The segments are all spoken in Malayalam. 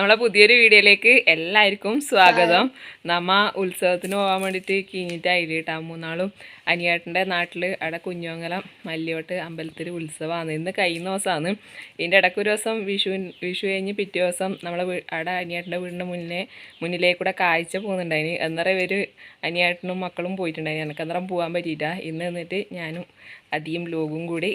നമ്മളെ പുതിയൊരു വീഡിയോയിലേക്ക് എല്ലാവർക്കും സ്വാഗതം. നമ്മ ഉത്സവത്തിന് പോകാൻ വേണ്ടിയിട്ട് കിഞ്ഞിട്ടായില്ല കേട്ടോ. മൂന്നാളും അനിയേട്ടന്റെ നാട്ടിൽ അവിടെ കുഞ്ഞോങ്ങലം മല്ലിയോട്ട് അമ്പലത്തിൽ ഉത്സവമാണ്. ഇന്ന് കഴിഞ്ഞ ദിവസമാണ്. ഇതിന്റെ ഇടയ്ക്ക് ഒരു ദിവസം വിഷു വിഷു കഴിഞ്ഞ് പിറ്റേ ദിവസം നമ്മളെ അവിടെ അനിയേട്ടന്റെ വീടിന്റെ മുന്നേ മുന്നിലേക്കൂടെ കാഴ്ച പോകുന്നുണ്ടായിന്. അന്നേരം ഇവർ അനിയേട്ടനും മക്കളും പോയിട്ടുണ്ടായിന്. എനിക്ക് അന്നേരം പോകാൻ പറ്റിയില്ല. ഇന്ന് എന്നിട്ട് ഞാനും അധികം ലോകും കൂടി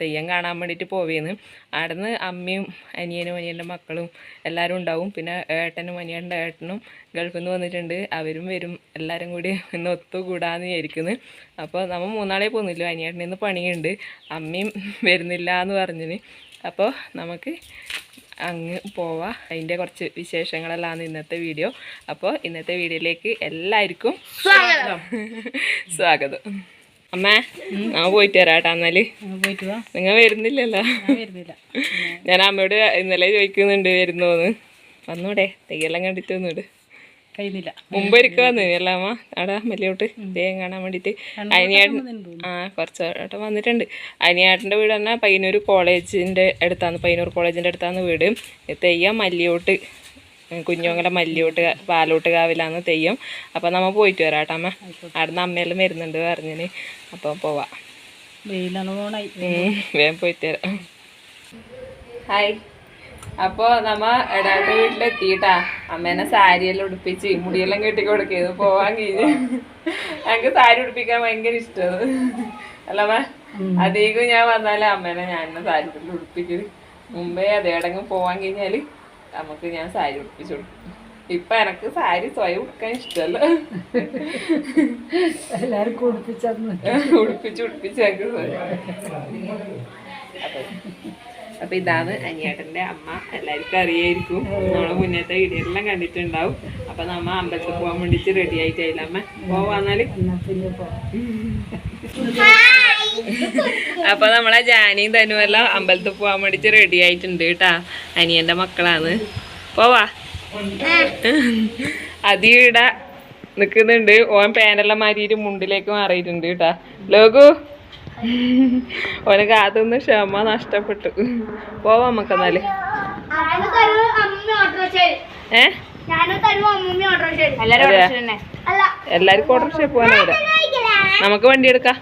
തെയ്യം കാണാൻ വേണ്ടിയിട്ട് പോവേന്ന്. അവിടെ നിന്ന് അമ്മയും അനിയനും അനിയന്റെ മക്കളും എല്ലാവരും ഉണ്ടാവും. പിന്നെ ഏട്ടനും അനിയന്റെ ഏട്ടനും ഗൾഫിൽ നിന്ന് വന്നിട്ടുണ്ട്. അവരും വരും. എല്ലാവരും കൂടി ഇന്ന് ഒത്തുകൂടാന്ന് വിചാരിക്കുന്നു. അപ്പോൾ നമ്മൾ മൂന്നാളെ പോകുന്നില്ല അനിയേട്ടനിൽ നിന്ന് പണിയുണ്ട്. അമ്മയും വരുന്നില്ല എന്ന് പറഞ്ഞിന്. അപ്പോൾ നമുക്ക് അങ്ങ് പോവാം. അതിന്റെ കുറച്ച് വിശേഷങ്ങളെല്ലാം ഇന്നത്തെ വീഡിയോ. അപ്പോൾ ഇന്നത്തെ വീഡിയോയിലേക്ക് എല്ലാവർക്കും സ്വാഗതം. സ്വാഗതം. അമ്മേ ഞാൻ പോയിട്ട് വരാട്ടാ എന്നാൽ. നിങ്ങൾ വരുന്നില്ലല്ലോ. ഞാൻ അമ്മയോട് ഇന്നലെ ചോദിക്കുന്നുണ്ട് വരുന്നോന്ന്. വന്നൂടെ തെയ്യെല്ലാം കണ്ടിട്ട് വന്നൂടെ. മുമ്പ് ഒരിക്കൽ വന്നു അല്ല അമ്മ അവിടെ മല്ലിയോട്ട്. ദേഹം കാണാൻ വേണ്ടിട്ട്. അനിയേട്ടൻ ആ കുറച്ച് വട്ടം വന്നിട്ടുണ്ട്. അനിയാട്ടിന്റെ വീട് തന്നെ പയ്യന്നൂർ കോളേജിന്റെ അടുത്താണ്. പയ്യന്നൂർ കോളേജിന്റെ അടുത്താണ് വീട്. തെയ്യം മല്ലിയോട്ട്. കുഞ്ഞോങ്ങല മല്ലിയോട്ട് പാലോട്ട് കാവിലാണ് തെയ്യം. അപ്പോൾ നമ്മൾ പോയിട്ട് വരാം കേട്ടോ അമ്മ അവിടുന്ന് അമ്മയെല്ലാം വരുന്നുണ്ട് പറഞ്ഞിന്. അപ്പൊ പോവാം. വേഗം പോയിട്ട് വരാം. ഹായ്. അപ്പോ നമ്മ എടാട്ട് വീട്ടിലെത്തിട്ടാ അമ്മേനെ സാരിയെല്ലാം ഉടുപ്പിച്ച് മുടിയെല്ലാം കെട്ടി കൊടുക്കുന്നത് പോവാൻ കഴിഞ്ഞു. ഞങ്ങക്ക് സാരി ഉടുപ്പിക്കാൻ ഭയങ്കര ഇഷ്ടമാണ് അല്ലമ്മ അധികം ഞാൻ വന്നാലേ അമ്മേനെ ഞാൻ സാരി ഉടുപ്പിക്കൽ. മുമ്പേ അതേടെങ്കിലും പോവാൻ കഴിഞ്ഞാൽ നമുക്ക് ഞാൻ സാരി ഉടുപ്പിച്ചു കൊടുക്കും. ഇപ്പൊ എനക്ക് സാരി സ്വയം ഉടുക്കാൻ ഇഷ്ടമല്ല എല്ലാവർക്കും ഉടുപ്പിച്ചു ഉടുപ്പിച്ചു അപ്പൊ ഇതാണ് അനിയേട്ടന്റെ അമ്മ. എല്ലാവർക്കും അറിയായിരിക്കും. നമ്മളെ മുന്നത്തെ എല്ലാം കണ്ടിട്ടുണ്ടാവും. അപ്പൊ നമ്മ അമ്പലത്തിൽ പോവാൻ വേണ്ടിട്ട് റെഡി ആയിട്ടായില്ല അമ്മ? പോവാന്നാൽ പിന്നെ അപ്പൊ നമ്മളെ ജാനിയും തനുമെല്ലാം അമ്പലത്തിൽ പോകാൻ വേണ്ടിട്ട് റെഡി ആയിട്ടുണ്ട് കേട്ടാ. അനിയന്റെ മക്കളാണ്. പോവാ. അതിട നിക്കുന്നുണ്ട്. ഓൻ പാനെല്ലാം മാറ്റിയിട്ട് മുണ്ടിലേക്ക് മാറിയിട്ടുണ്ട് കേട്ടാ. ലോകു. ഓനക്ക് കാത്തുനിന്ന് ക്ഷമ നഷ്ടപ്പെട്ടു. പോവാ നമുക്ക് എന്നാൽ. ഏ? എല്ലാവർക്കും ഓട്ടോറിക്ഷ പോകാൻ ഇവിടെ നമുക്ക് വണ്ടി എടുക്കാം.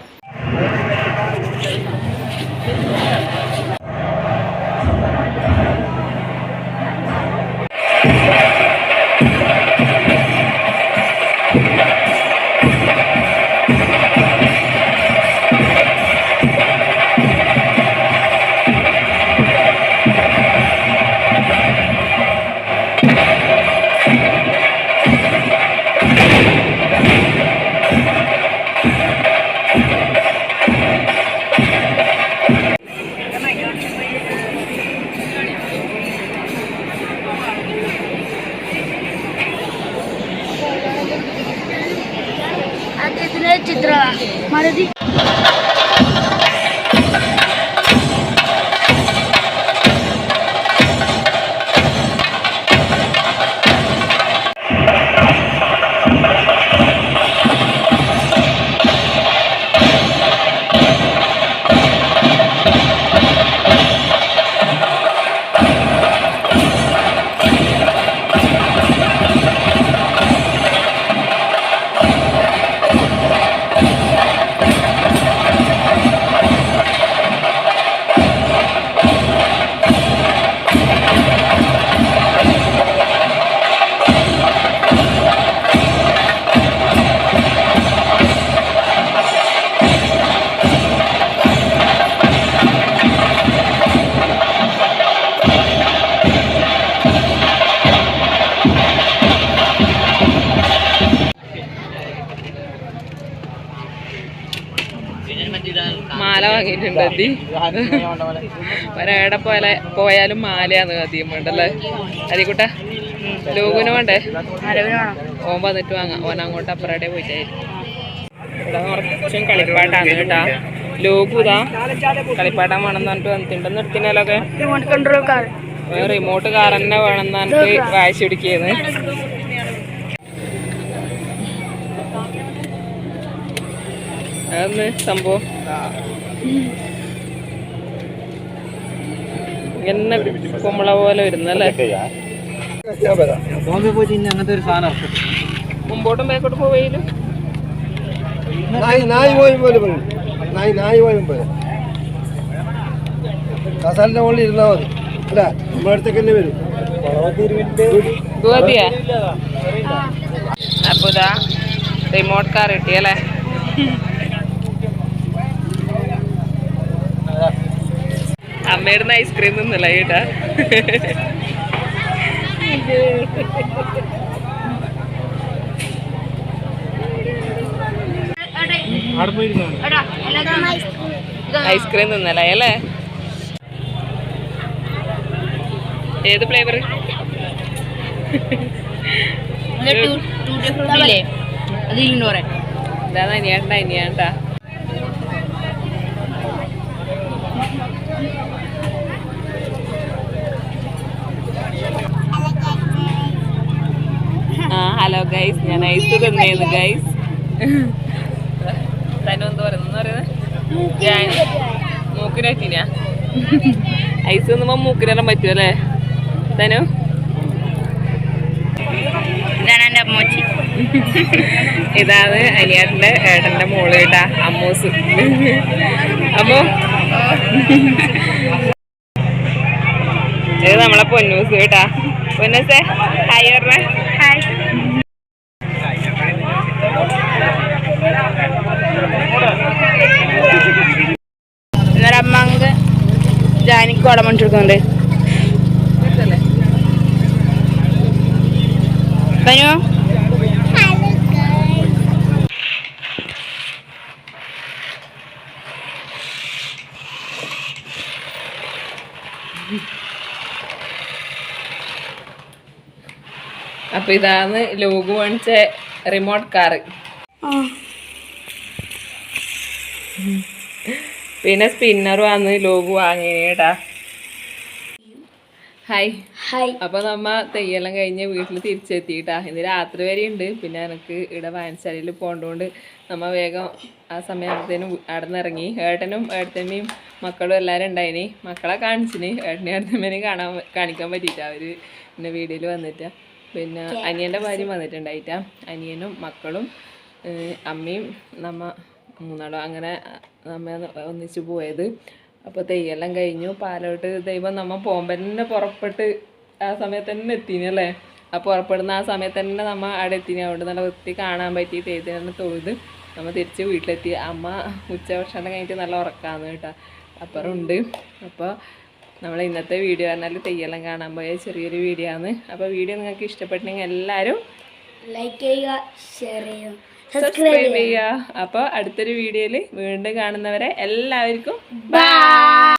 Maravilha. വാങ്ങിയിട്ടുണ്ട് എത്തി ഒരേടെ പോലെ പോയാലും മാലയാന്ന് അധികം വേണ്ടല്ലേ? അരിക്കുട്ട ലോകുന് വേണ്ടേ? ഓൻ വന്നിട്ട് വാങ്ങാം. ഓൻ അങ്ങോട്ട് അപ്പുറടെ പോയിട്ടായിരിക്കും കളിപ്പാട്ടാണ് കേട്ടാ. ലോകുതാ കളിപ്പാട്ടാൻ വേണമെന്ന് പറഞ്ഞിട്ട് വന്നിട്ടുണ്ട്. നിർത്തിനാലൊക്കെ റിമോട്ട് കാർ തന്നെ വേണമെന്ന് പറഞ്ഞിട്ട് വായിച്ചു പിടിക്കുന്നത് അതൊന്ന് സംഭവം? ഇങ്ങനെ കുമ്പള പോലെ വരുന്നല്ലേ? ബോംബെ പോയി ഇനി അങ്ങനത്തെ ഒരു സാധനം. മുമ്പോട്ടും ബാക്കോട്ട് പോവേലും നായി നായി പോയും പോലെ നായി നായി പോയും പോലെ. കസാലിന്റെ മുകളിൽ ഇരുന്നാൽ മതി. അല്ല നമ്മുടെ അടുത്തേക്ക് തന്നെ വരും. ഗോപിയാ? അപ്പൊ ഇതാ റിമോട്ട് കാർ കിട്ടിയല്ലേ? അമ്മയുടെ ഐസ്ക്രീം നിന്നില്ല കേട്ടാ ഐസ്ക്രീം തിന്നല അല്ലേ? ഏത് ഫ്ലേവർ ഇതാണ് ഇനിയാണ്ടാ അനിയാണ്ടാ ആ ഹലോ ഗൈസ് ഞാൻ ഐസ് തിന്നേന്ന് ഗൈസ് തനു എന്ത് പറയുന്നത് പറയുന്നത് ഞാൻ മൂക്കിനെറ്റിനാ ഐസ് തിന്നുമ്പോ മൂക്കിനെല്ലാം പറ്റുമല്ലേ തനു? ഇതാണ് എന്റെ അമ്മച്ചി. ഇതാണ് അനിയാട്ടിന്റെ ഏട്ടന്റെ മോൾ കേട്ടാ അമ്മൂസ്. അമ്മോ? ഇത് നമ്മളെ പൊന്നൂസ് കേട്ടാ. പൊന്നൂസേ ഹായ് പറഞ്ഞേ ഹായ് ഇന്നലെ അമ്മയ്ക്ക് ജാനിക്ക് കുടമണിച്ചെടുക്കുന്നുണ്ട് തനു അപ്പൊ ഇതാണ് ലോഗു മേടിച്ച റിമോട്ട് കാറ് പിന്നെ സ്പിന്നർ വന്ന് ലോഗു വാങ്ങിയേട്ടാ ഹായ് ഹായ് അപ്പോൾ നമ്മ തെയ്യെല്ലാം കഴിഞ്ഞ് വീട്ടിൽ തിരിച്ചെത്തിയിട്ടാ. ഇന്ന് രാത്രി വരെ ഉണ്ട് പിന്നെ എനിക്ക് ഇവിടെ വായനശാലയിൽ പോകേണ്ടതുകൊണ്ട് നമ്മ വേഗം ആ സമയത്തേനും അവിടെ നിന്ന് ഇറങ്ങി ഏട്ടനും ഏട്ടത്തമ്മയും മക്കളും എല്ലാവരും ഉണ്ടായിനി. മക്കളെ കാണിച്ചിന്. ഏട്ടനെ ഏട്ടത്തമ്മേനെ കാണാൻ കാണിക്കാൻ പറ്റിയിട്ടാ അവർ പിന്നെ വീഡിയോയിൽ വന്നിട്ടാ. പിന്നെ അനിയന്റെ ഭാര്യ വന്നിട്ടുണ്ടായിട്ടാ. അനിയനും മക്കളും അമ്മയും നമ്മ മൂന്നാളും അങ്ങനെ നമ്മ ഒന്നിച്ച് പോയത്. അപ്പോൾ തെയ്യെല്ലാം കഴിഞ്ഞു. പാലോട്ട് ദൈവം നമ്മ പോകുമ്പോൾ തന്നെ പുറപ്പെട്ട് ആ സമയത്ത് തന്നെ എത്തിനല്ലേ ആ പുറപ്പെടുന്ന ആ സമയത്ത് തന്നെ നമ്മ അവിടെ എത്തിനി. അവിടെ നല്ല വൃത്തി കാണാൻ പറ്റി. തെയ്യത്തിനെ തൊഴുത് നമ്മൾ തിരിച്ച് വീട്ടിലെത്തി. അമ്മ ഉച്ച ഭക്ഷണം കഴിഞ്ഞിട്ട് നല്ല ഉറക്കാന്ന് കേട്ടോ. അപ്പുറം ഉണ്ട് അപ്പോൾ നമ്മൾ ഇന്നത്തെ വീഡിയോ പറഞ്ഞാൽ തെയ്യെല്ലാം കാണാൻ പോയ ചെറിയൊരു വീഡിയോ ആണ്. അപ്പോൾ വീഡിയോ നിങ്ങൾക്ക് ഇഷ്ടപ്പെട്ടെങ്കിൽ എല്ലാവരും ലൈക്ക് ചെയ്യുക ഷെയർ ചെയ്യുക. സബ്സ്ക്രൈബ് ചെയ്യുക. അപ്പോൾ അടുത്തൊരു വീഡിയോയിൽ വീണ്ടും കാണുന്നവരെ എല്ലാവർക്കും ബൈ